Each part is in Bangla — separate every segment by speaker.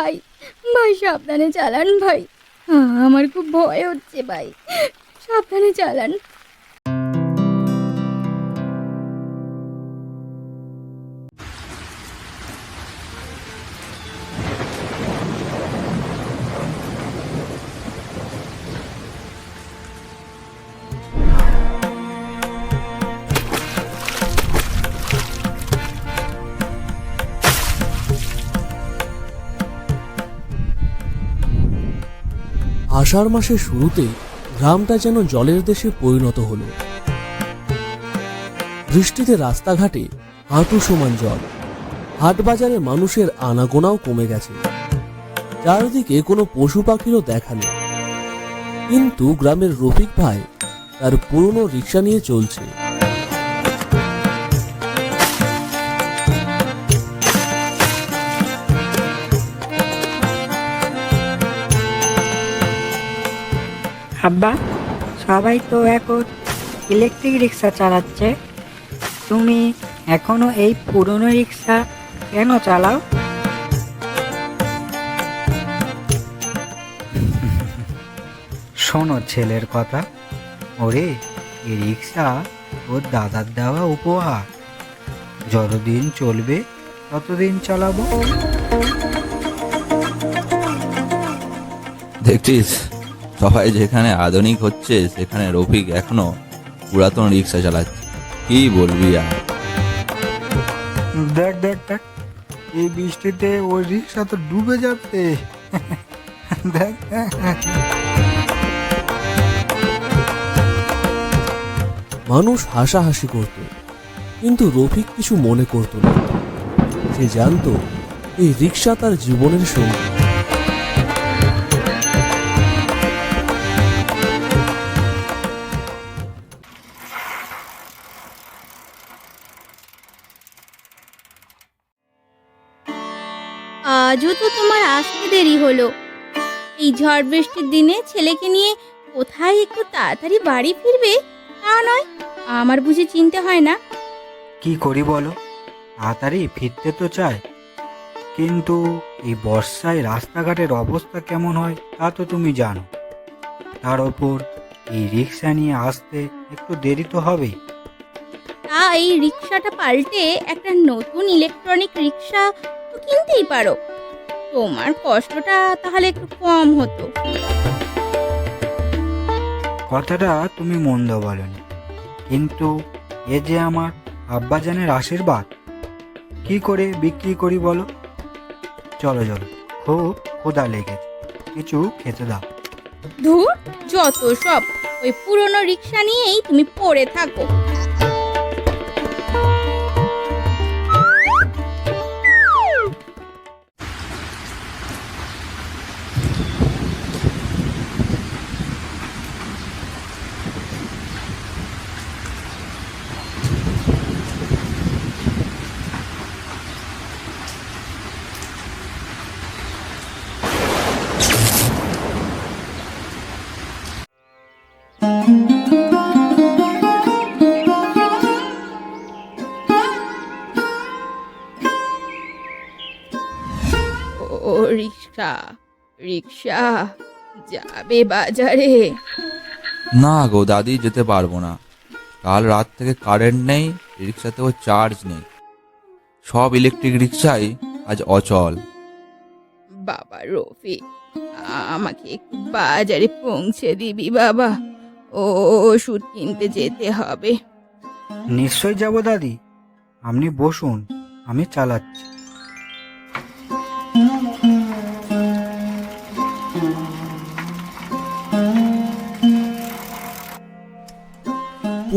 Speaker 1: ভাই। ভাই সাবধানে চালান ভাই। আমার খুব ভয় হচ্ছে ভাই। সাবধানে চালান।
Speaker 2: আষাঢ় মাসের শুরুতে গ্রামটা যেন জলের দেশে পরিণত হলো। বৃষ্টিতে রাস্তাঘাটে হাঁটু সমান জল। হাটবাজারে মানুষের আনাগোনাও কমে গেছে। চারদিকে কোনো পশু পাখিরও দেখা নেই। কিন্তু গ্রামের রফিক ভাই তার পুরনো রিক্সা নিয়ে চলছে।
Speaker 3: আব্বা সবাই তো এখন ইলেকট্রিক রিক্সা চালাচ্ছে। তুমি এখনও এই পুরনো রিক্সা কেন চালাও? শোনো ছেলের কথা। ওরে এই রিক্সা ওর দাদার দেওয়া উপহার। যতদিন চলবে ততদিন চালাবো।
Speaker 4: দেখছিস? সবাই যেখানে আধুনিক হচ্ছে সেখানে রফিক এখনও পুরাতন রিক্সা চালাচ্ছে। কি বলবি আর?
Speaker 3: দেখ দেখ দেখ এই বৃষ্টিতে ওই রিক্সা তো ডুবে যাচ্ছে দেখ।
Speaker 2: মানুষ হাসাহাসি করত কিন্তু রফিক কিছু মনে করত না। সে জানতো এই রিক্সা তার জীবনের সঙ্গী।
Speaker 1: আজও তো তোমার আসতে দেরি হলো। এই ঝড় বৃষ্টির দিনে ছেলেকে নিয়ে কোথায় একটু তাড়াতাড়ি বাড়ি ফিরবে তা নয় আমার বুঝে চিনতে হয় না।
Speaker 3: কি করি বলো? তাড়াতাড়ি ফিরতে তো চায়। কিন্তু এই বর্ষায় রাস্তাঘাটের অবস্থা কেমন হয় তা তো তুমি জানো। তার ওপর এই রিক্সা নিয়ে আসতে একটু দেরি তো হবেই।
Speaker 1: তা এই রিক্সাটা পাল্টে একটা নতুন ইলেকট্রনিক রিক্সা কিনতেই পারো। তোমার কষ্টটা তাহলে একটু কম হতো।
Speaker 3: কথাটা তুমি মন্দ বলনি। কিন্তু এ যে আমার আব্বাজানের আশীর্বাদ কি করে বিক্রি করি বলো? চলো চলো খুব ক্ষুধা লেগেছে। কিছু খেতে দাও।
Speaker 1: ধুর যত সব ওই পুরনো রিক্সা নিয়েই তুমি পড়ে থাকো। রিক্সা রিক্সা যাবে বাজারে।
Speaker 4: না গো দাদি যেতে পারব না। কাল রাত থেকে কারেন্ট নেই রিক্সাতেও চার্জ নেই। সব ইলেকট্রিক রিক্সাই আজ অচল।
Speaker 1: বাবা রফি আমাকে একটু বাজারে পৌঁছে দিবি বাবা। ও ওষুধ কিনতে যেতে হবে।
Speaker 3: নিশ্চয় যাব দাদি। আপনি বসুন আমি চালাচ্ছি।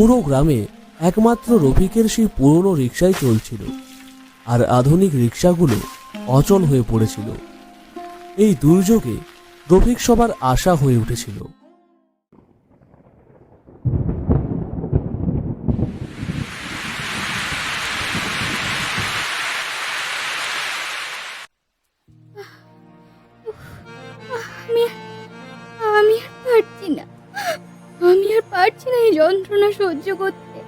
Speaker 2: পুরো গ্রামে একমাত্র রফিকের সেই পুরনো রিক্সাই চলছিল। আর আধুনিক রিক্সাগুলো অচল হয়ে পড়েছিল। এই দুর্যোগে রফিক সবার আশা হয়ে উঠেছিল।
Speaker 1: যন্ত্রণা সহ্য করতে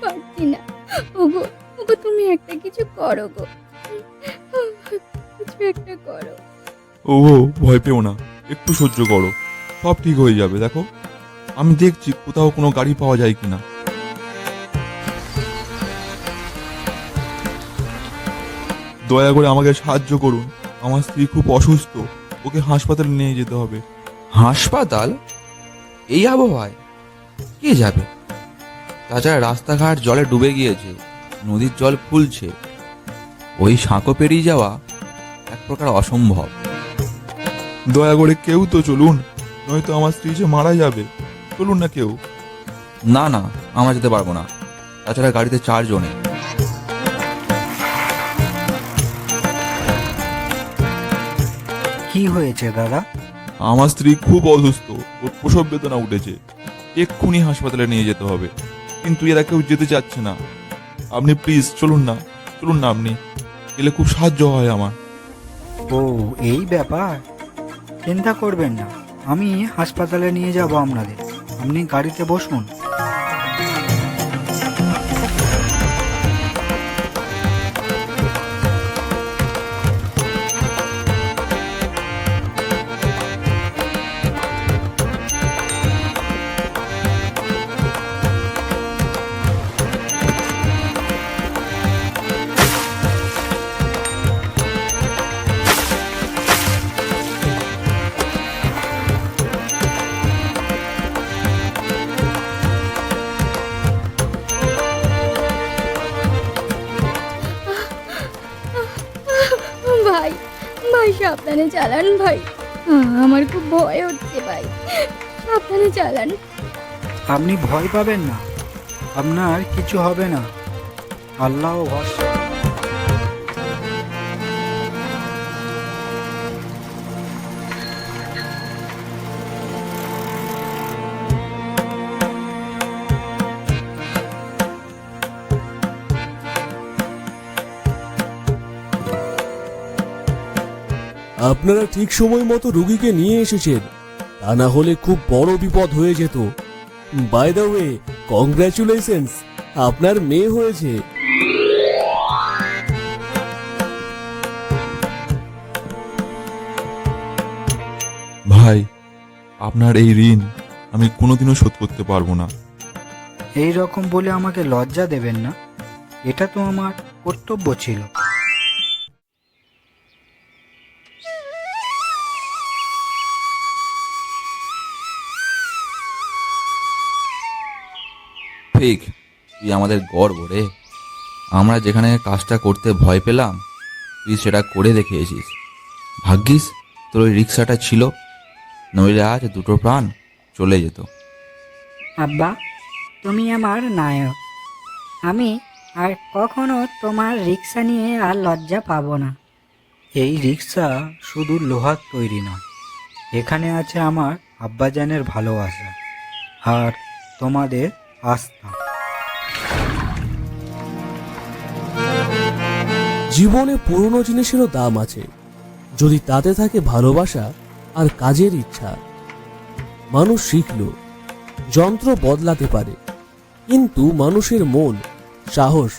Speaker 1: পারছি না। ওগো ওগো তুমি একটা কিছু করো গো। কিছু একটা করো।
Speaker 5: ও ভয় পেও না। একটু সহ্য করো। সব ঠিক হয়ে যাবে দেখো। আমি দেখছি কোথাও কোনো গাড়ি পাওয়া যায় কিনা। দয়া করে আমাকে সাহায্য করুন। আমার স্ত্রী খুব অসুস্থ। ওকে হাসপাতালে নিয়ে যেতে হবে।
Speaker 4: হাসপাতাল? এই আবহাওয়ায় কে যাবে? তাছাড়া রাস্তাঘাট জলে ডুবে গিয়েছে নদীর জল ফুলছে ওই সাঁকো পেরিয়ে যাওয়া এক প্রকার অসম্ভব।
Speaker 5: দয়া করে কেউ তো চলুন নয়তো আমার স্ত্রী যে মারা যাবে চলুন না কেউ।
Speaker 4: না না আমরা যেতে পারব না। তাছাড়া গাড়িতে চারজনে
Speaker 3: কি হয়েছে দাদা?
Speaker 5: আমার স্ত্রী খুব অসুস্থ ওর প্রসব বেদনা উঠেছে। এক্ষুনি হাসপাতালে নিয়ে যেতে হবে। কিন্তু এরা কেউ যেতে চাচ্ছে না। আপনি প্লিজ চলুন না চলুন না আপনি। গেলে খুব সাহায্য হয় আমার।
Speaker 3: ও, এই ব্যাপার? চিন্তা করবেন না। আমি হাসপাতালে নিয়ে যাব আপনাদের। আপনি গাড়িতে বসুন।
Speaker 1: সাবধানে চালান ভাই। আমার খুব ভয় হচ্ছে ভাই। সাবধানে চালান।
Speaker 3: আপনি ভয় পাবেন না। আপনার কিছু হবে না। আল্লাহ ভরসা।
Speaker 2: আপনারা ঠিক সময় মতো রুগীকে নিয়ে এসেছেন। তা না হলে খুব বড় বিপদ হয়ে যেত। বাই দ্য ওয়ে কংগ্রাচুলেশনস আপনার মেয়ে হয়েছে।
Speaker 5: ভাই আপনার এই ঋণ আমি কোনোদিনও শোধ করতে পারব না।
Speaker 3: এই রকম বলে আমাকে লজ্জা দেবেন না। এটা তো আমার কর্তব্য ছিল।
Speaker 4: ঠিক তুই আমাদের গর্ব রে। আমরা যেখানে কাজটা করতে ভয় পেলাম তুই সেটা করে দেখিয়েছিস। ভাগ্যিস তোর ওই রিক্সাটা ছিল নইলে আজ দুটো প্রাণ চলে যেত।
Speaker 6: আব্বা তুমি আমার নায়ক। আমি আর কখনো তোমার রিক্সা নিয়ে আর লজ্জা পাবো না।
Speaker 3: এই রিক্সা শুধু লোহার তৈরি নয় এখানে আছে আমার আব্বাজানের ভালোবাসা। আর তোমাদের আস্থা।
Speaker 2: জীবনে পুরনো জিনিসেরও দাম আছে। যদি তাতে থাকে ভালোবাসা আর কাজের ইচ্ছা। মানুষ শিখল, যন্ত্র বদলাতে পারে। কিন্তু মানুষের মন, সাহস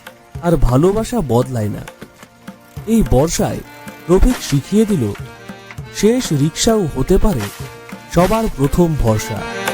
Speaker 2: আর ভালোবাসা বদলায় না। এই বর্ষায় রফিক শিখিয়ে দিল, শেষ রিক্সাও হতে পারে সবার প্রথম ভরসা।